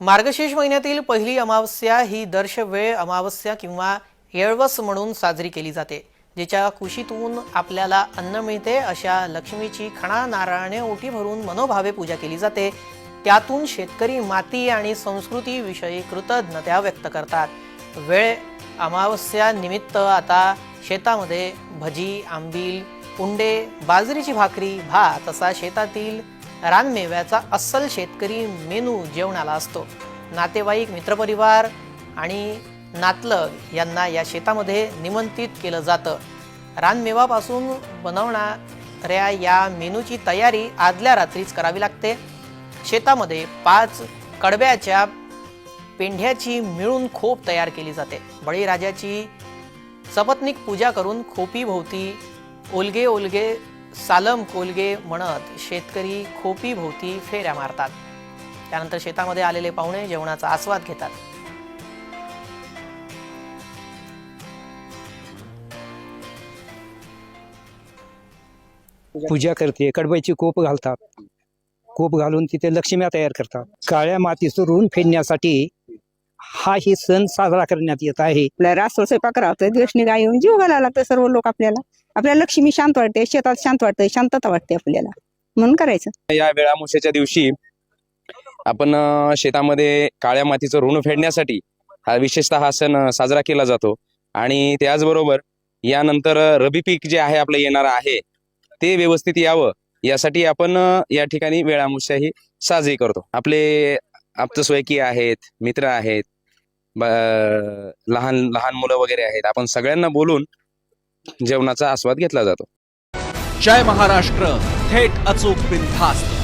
मार्गशीर्ष महिन्यातील पहिली अमावस्या ही दर्शवेळ अमावस्या किंवा येळवस म्हणून साजरी केली जाते जिच्या कुशीतून आपल्याला अन्न मिळते अशा लक्ष्मीची खणा नारळाने ओटी भरून मनोभावे पूजा केली जाते. त्यातून शेतकरी माती आणि संस्कृतीविषयी कृतज्ञता व्यक्त करतात. वेळ अमावस्या निमित्त आता शेतामध्ये भजी आंबील उंडे बाजरीची भाकरी भात असा शेतातील रानमेव्याचा अस्सल शेतकरी मेनू जेवणाला असतो. नातेवाईक मित्रपरिवार आणि नातलग यांना या शेतामध्ये निमंत्रित केलं जातं. रानमेवापासून बनवणाऱ्या या मेनूची तयारी आदल्या रात्रीच करावी लागते. शेतामध्ये पाच कडब्याच्या पेंढ्याची मिळून खोप तयार केली जाते. बळीराजाची सपत्निक पूजा करून खोपीभोवती ओलगे ओलगे सालम कोलगे म्हणत शेतकरी खोपी भोवती फेऱ्या मारतात. त्यानंतर शेतामध्ये आलेले पाहुणे जेवणाचा आस्वाद घेतात. पूजा करते कडबाईची कोप घालतात. कोप घालून तिथे लक्ष्म्या तयार करतात. काळ्या माती सुरून फेडण्यासाठी हा ही सण साजरा करण्यात येत आहे. आपल्या रास्ता स्वयंपाक करावं दिवसनी गाय येऊन जीव घालायला लागतं सर्व लोक आपल्याला. आपल्याला लक्ष्मी शांत वाटते शेतात शांत वाटते शांतता वाटते आपल्याला. म्हणून करायचं. या वेळामुशाच्या दिवशी आपण अ, शेतामध्ये काळ्या मातीचं ऋण फेडण्यासाठी हा विशेषतः हा सण अ, साजरा केला जातो. आणि त्याचबरोबर यानंतर अ, रबी पीक जे आहे आपलं येणार आहे ते व्यवस्थित यावं. यासाठी आपण अ, या ठिकाणी वेळामुशा ही साजरी करतो. आपले आप्तस्वयकी आहेत मित्र आहेत लहान लहान मुलं वगैरे आहेत. आपण सगळ्यांना बोलून जेवणाचा आस्वाद घेतला जातो. जय महाराष्ट्र. थेट अचूक बिनधास्त.